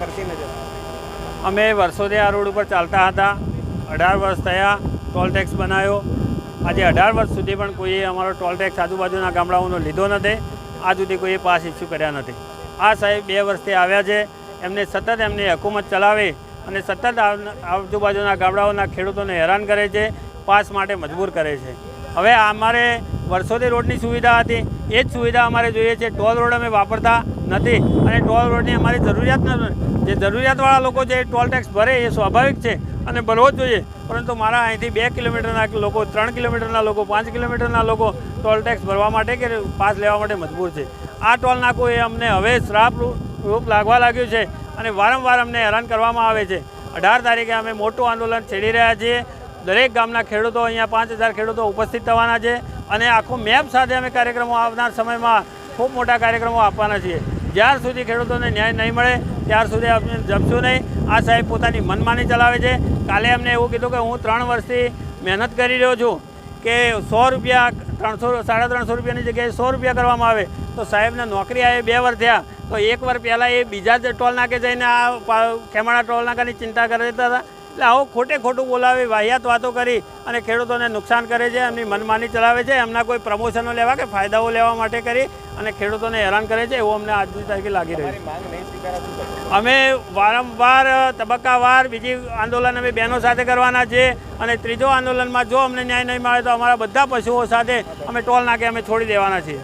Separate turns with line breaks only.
ફરતી નજર
અમે વર્ષોથી આ રોડ ઉપર ચાલતા હતા. અઢાર વર્ષ થયા ટોલ ટેક્સ બનાવ્યો. આજે અઢાર વર્ષ સુધી પણ કોઈએ અમારો ટોલ ટેક્સ આજુબાજુના ગામડાઓનો લીધો નથી. આજ સુધી કોઈએ પાસ ઇસ્યુ કર્યા નથી. આ સાહેબ બે વર્ષથી આવ્યા છે. એમને સતત એમની હકુમત ચલાવે અને સતત આજુબાજુના ગામડાઓના ખેડૂતોને હેરાન કરે છે. પાસ માટે મજબૂર કરે છે. હવે અમારે વર્ષોથી રોડની સુવિધા હતી. એ જ સુવિધા અમારે જોઈએ છે. ટોલ રોડ અમે વાપરતા નથી અને ટોલ રોડની અમારી જરૂરિયાત નથી જે જરૂરિયાતવાળા લોકો એ ટોલ ટેક્સ ભરે એ સ્વાભાવિક છે અને ભરવો જ જોઈએ. પરંતુ મારા અહીંથી બે કિલોમીટરના લોકો, ત્રણ કિલોમીટરના લોકો, પાંચ કિલોમીટરના લોકો ટોલ ટેક્સ ભરવા માટે કે પાસ લેવા માટે મજબૂર છે. આ ટોલ નાકું એ અમને હવે શ્રાપ રૂપ લાગવા લાગ્યું છે અને વારંવાર અમને હેરાન કરવામાં આવે છે. અઢાર તારીખે અમે મોટું આંદોલન છેડી રહ્યા છીએ. દરેક ગામના ખેડૂતો અહીંયા પાંચ હજાર ખેડૂતો ઉપસ્થિત થવાના છે. અને આખો મેપ સાથે અમે કાર્યક્રમો આવનાર સમયમાં ખૂબ મોટા કાર્યક્રમો આપવાના છીએ. જ્યાર સુધી ખેડૂતોને ન્યાય નહીં મળે, ત્યાર સુધી આપણે જમશું નહીં. આ સાહેબ પોતાની મનમાની ચલાવે છે. કાલે અમને એવું કીધું કે હું ત્રણ વર્ષથી મહેનત કરી રહ્યો છું કે સો રૂપિયા, ત્રણસો, સાડા ત્રણસો રૂપિયાની જગ્યાએ સો રૂપિયા કરવામાં આવે. તો સાહેબને નોકરી આવે બે વર્ષ થયા. તો એક વાર પહેલાં એ બીજા જ ટોલ નાકે જઈને આ ખેમાણા ટોલ નાકાની ચિંતા કરતા હતા. એટલે આવું ખોટે ખોટું બોલાવી વાહિયાત વાતો કરી અને ખેડૂતોને નુકસાન કરે છે એમની મનમાની ચલાવે છે એમના કોઈ પ્રમોશનો લેવા કે ફાયદાઓ લેવા માટે કરી અને ખેડૂતોને હેરાન કરે છે એવું અમને આજની તારીખે લાગી રહ્યું અમે વારંવાર તબક્કાવાર બીજી આંદોલન અમે બહેનો સાથે કરવાના છે અને ત્રીજો આંદોલનમાં જો અમને ન્યાય નહીં મળે તો અમારા બધા પશુઓ સાથે અમે ટોલ નાકે અમે છોડી દેવાના છીએ.